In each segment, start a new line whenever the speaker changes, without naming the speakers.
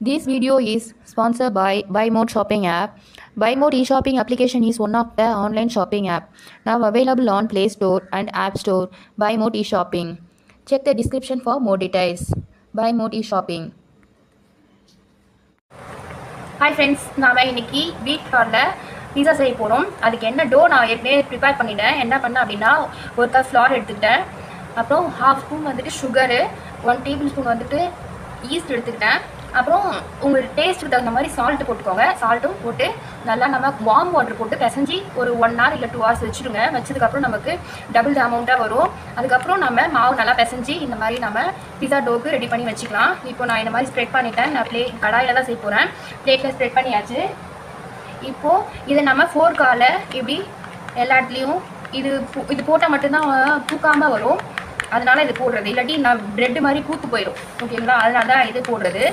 This video is sponsored by Buy Mode Shopping app. Buy Mode e-shopping application is one of the online shopping app now available on Play Store and App Store. Buy Mode e-shopping. Check the description for more details. Buy Mode e-shopping.
Hi friends நாம இன்னைக்கு வீட் ஃப்ளாரில் பீஸா செய்ய போகிறோம் அதுக்கு என்ன to நான் ஏற்கனவே prepare பண்ணிட்டேன் என்ன பண்ணேன் அப்படின்னா ஒரு கப் ஃப்ளார் எடுத்துக்கிட்டேன் அப்புறம் ஹாஃப் ஸ்பூன் வந்துட்டு சுகரு ஒன் டேபிள் ஸ்பூன் வந்துட்டு ஈஸ்ட் எடுத்துக்கிட்டேன் அப்புறம் உங்களுக்கு டேஸ்ட்டுக்கு தகுந்த மாதிரி சால்ட்டு போட்டுக்கோங்க. சால்ட்டும் போட்டு நல்லா நம்ம வார்ம் வாட்டர் போட்டு பிசஞ்சி ஒரு ஒன் ஹவர் இல்லை டூ ஹவர்ஸ் வச்சுருங்க. வச்சதுக்கப்புறம் நமக்கு டபுள் த அமௌண்ட்டாக வரும். அதுக்கப்புறம் நம்ம மாவு நல்லா பிசைஞ்சு இந்த மாதிரி நம்ம பிஸா டோக்கு ரெடி பண்ணி வச்சுக்கலாம். இப்போ நான் இந்த மாதிரி ஸ்ப்ரெட் பண்ணிட்டேன். நான் ப்ளே கடாயில் தான் செய்ய போகிறேன் பிளேட்டில் ஸ்ப்ரெட் பண்ணியாச்சு. இப்போது இதை நம்ம ஃபோர்க்கால இப்படி எல்லா இடத்துலையும் இது பூ- இது போட்டால் மட்டும்தான் பூக்காமல் வரும். அதனால் இது போடுறது. இல்லாட்டி நான் ப்ரெட்டு மாதிரி பூத்து போயிடும். ஓகேங்களா அதனால தான் இது போடுறது.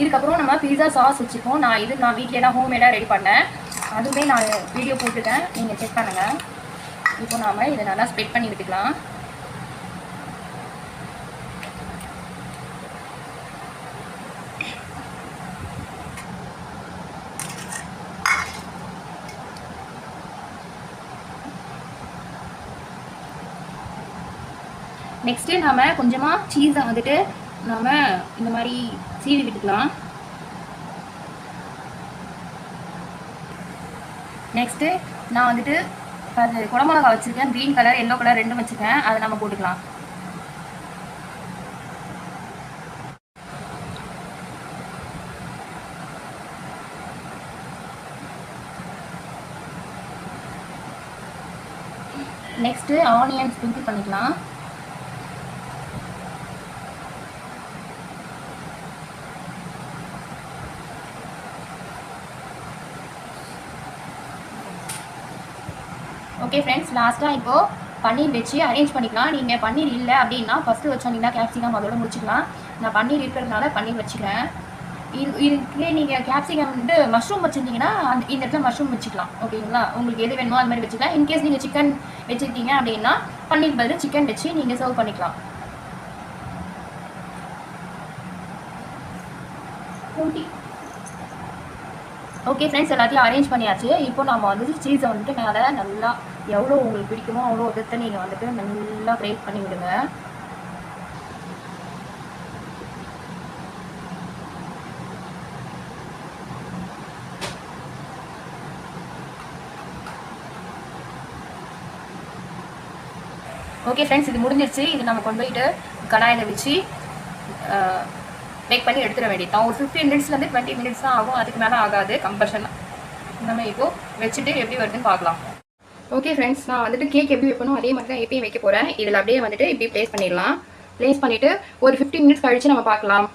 இதுக்கப்புறம் நம்ம பீஸா சாஸ் வச்சுப்போம் நான் இது நான் வீட்டிலே தான் ஹோம்மேடாக ரெடி பண்ணேன். அதுவுமே நான் வீடியோ போட்டுட்டேன் நீங்கள் செக் பண்ணுங்கள் இப்போ நாம் இதை நல்லா ஸ்ப்ரெட் பண்ணி விட்டுக்கலாம் நெக்ஸ்ட்டு நாம கொஞ்சமாக சீஸை வந்துட்டு நம்ம இந்த மாதிரி சீவி விட்டுக்கலாம். நெக்ஸ்ட்டு நான் வந்துட்டு அது குடமிளகா வச்சுருக்கேன். க்ரீன் கலர் எல்லோ கலர் ரெண்டும் வச்சுருக்கேன். அதை நம்ம போட்டுக்கலாம். நெக்ஸ்ட்டு ஆனியன் ஸ்ப்ரிங்கிள் பண்ணிக்கலாம். ஓகே ஃப்ரெண்ட்ஸ் லாஸ்ட்டாக இப்போது பன்னீர் வச்சு அரேஞ்ச் பண்ணிக்கலாம். நீங்கள் பன்னீர் இல்லை அப்படின்னா ஃபஸ்ட்டு வச்சோன்னீங்கன்னா கேப்சிகம் அதோட முடிச்சுக்கலாம். நான் பன்னீர் இருக்கிறதுனால பன்னீர் வச்சுக்கிறேன். இது இதுக்கே நீங்கள் கேப்சிகம் வந்து மஷ்ரூம் வச்சுருந்தீங்கன்னா அந்த இந்த இடத்துல மஷ்ரூம் வச்சுக்கலாம். ஓகேங்களா உங்களுக்கு எது வேணுமோ அது மாதிரி வச்சுக்கலாம். இன்கேஸ் நீங்கள் சிக்கன் வச்சுருக்கீங்க அப்படின்னா பன்னீர் பதில் சிக்கன் வச்சு நீங்கள் சர்வ் பண்ணிக்கலாம். ஊட்டி. ஓகே ஃப்ரெண்ட்ஸ் எல்லாத்தையும் அரேஞ்ச் பண்ணியாச்சு. இப்போ நம்ம வந்து சீஸை வந்துட்டு மேலே நல்லா எவ்வளோ உங்களுக்கு பிடிக்குமோ அவ்வளோ விதத்தை நீங்கள் வந்துட்டு நல்லா கிரேட் பண்ணி விடுங்க ஓகே ஃப்ரெண்ட்ஸ் இது முடிஞ்சிருச்சு. இது நம்ம கொண்டு போயிட்டு கடாயில் வச்சு பேக் பண்ணி எடுத்துட வேண்டியது ஒரு ஃபிஃப்டீன் மினிட்ஸ்லேருந்து டுவெண்ட்டி மினிட்ஸ் தான் ஆகும். அதுக்கு மேலே ஆகாது. கம்பல்ஷனாக நம்ம இப்போது வச்சுட்டு எப்படி வருதுன்னு பார்க்கலாம். ஓகே ஃப்ரெண்ட்ஸ் நான் வந்துட்டு கேக் எப்படி வைப்பணும் அதே மாதிரி தான் எப்பயும் வைக்க போகிறேன் இதில் அப்படியே வந்துட்டு இப்படி ப்ளேஸ் பண்ணிடலாம். ப்ளேஸ் பண்ணிவிட்டு ஒரு ஃபிஃப்டீன் மினிட்ஸ் கழிச்சு நம்ம பார்க்கலாம்.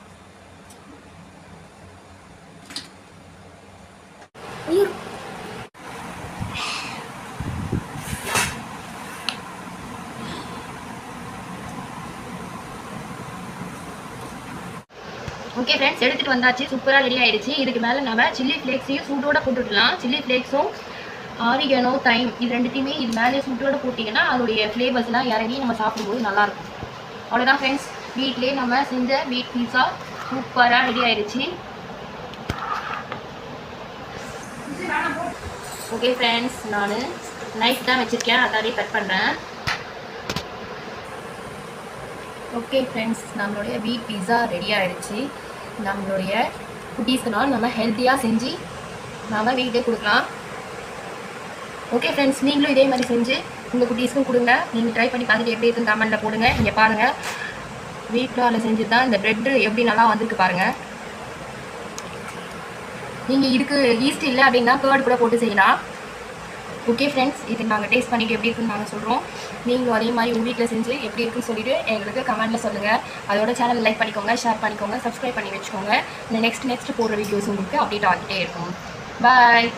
ஓகே ஃப்ரெண்ட்ஸ் எடுத்துகிட்டு வந்தாச்சு. சூப்பராக ரெடி ஆயிடுச்சு. இதுக்கு மேலே நம்ம சில்லி ஃப்ளேக்ஸையும் சூட்டோட போட்டுடலாம். சில்லி ஃப்ளேக்ஸும் ஆரிகனோ தைம் இது ரெண்டுத்தையுமே இது மேலே சூட்டோட போட்டிங்கன்னா அதோடைய ஃப்ளேவர்ஸ்லாம் இறங்கி நம்ம சாப்பிடும்போது நல்லாயிருக்கும். அவ்வளோதான் ஃப்ரெண்ட்ஸ் வீட்டிலே நம்ம செஞ்ச வீட் பீஸா சூப்பராக ரெடி ஆயிடுச்சு ஓகே ஃப்ரெண்ட்ஸ் நான் நைஃப் தான் வச்சுருக்கேன். அதாலே கட் பண்ணுறேன் ஓகே ஃப்ரெண்ட்ஸ் நம்மளுடைய வீட் பீஸா ரெடி ஆயிடுச்சு நம்மளுடைய குட்டீஸ்னால் நம்ம ஹெல்த்தியாக செஞ்சு நாம் வீட்டே கொடுக்கலாம். ஓகே ஃப்ரெண்ட்ஸ் நீங்களும் இதே மாதிரி செஞ்சு உங்கள் குட்டீஸ்க்கும் கொடுங்க. நீங்கள் ட்ரை பண்ணி பார்த்துட்டு எப்படி இருக்குன்னு கமெண்ட்டில் போடுங்க. இங்கே பாருங்கள் வீட்டில் அதில் செஞ்சு தான் இந்த ப்ரெட்டு எப்படி நல்லா வந்திருக்கு பாருங்கள் நீங்கள் இதுக்கு ஈஸ்ட் இல்லை அப்படின்னா கேர்டு கூட போட்டு செய்யலாம். ஓகே ஃப்ரெண்ட்ஸ் இது நாங்கள் டேஸ்ட் பண்ணிவிட்டு எப்படி இருக்குன்னு நாங்கள் சொல்கிறோம் நீங்களும் அதே மாதிரி உங்கள் வீட்டில் செஞ்சு எப்படி இருக்குன்னு சொல்லிட்டு எங்களுக்கு கமெண்ட்டில் சொல்லுங்கள் அதோட சேனல் லைக் பண்ணிக்கோங்க ஷேர் பண்ணிக்கோங்க சப்ஸ்கிரைப் பண்ணி வச்சுக்கோங்க. இந்த நெக்ஸ்ட் நெக்ஸ்ட் போடுற வீடியோஸ் உங்களுக்கு அப்டேட் ஆகிட்டே இருக்கும். பாய்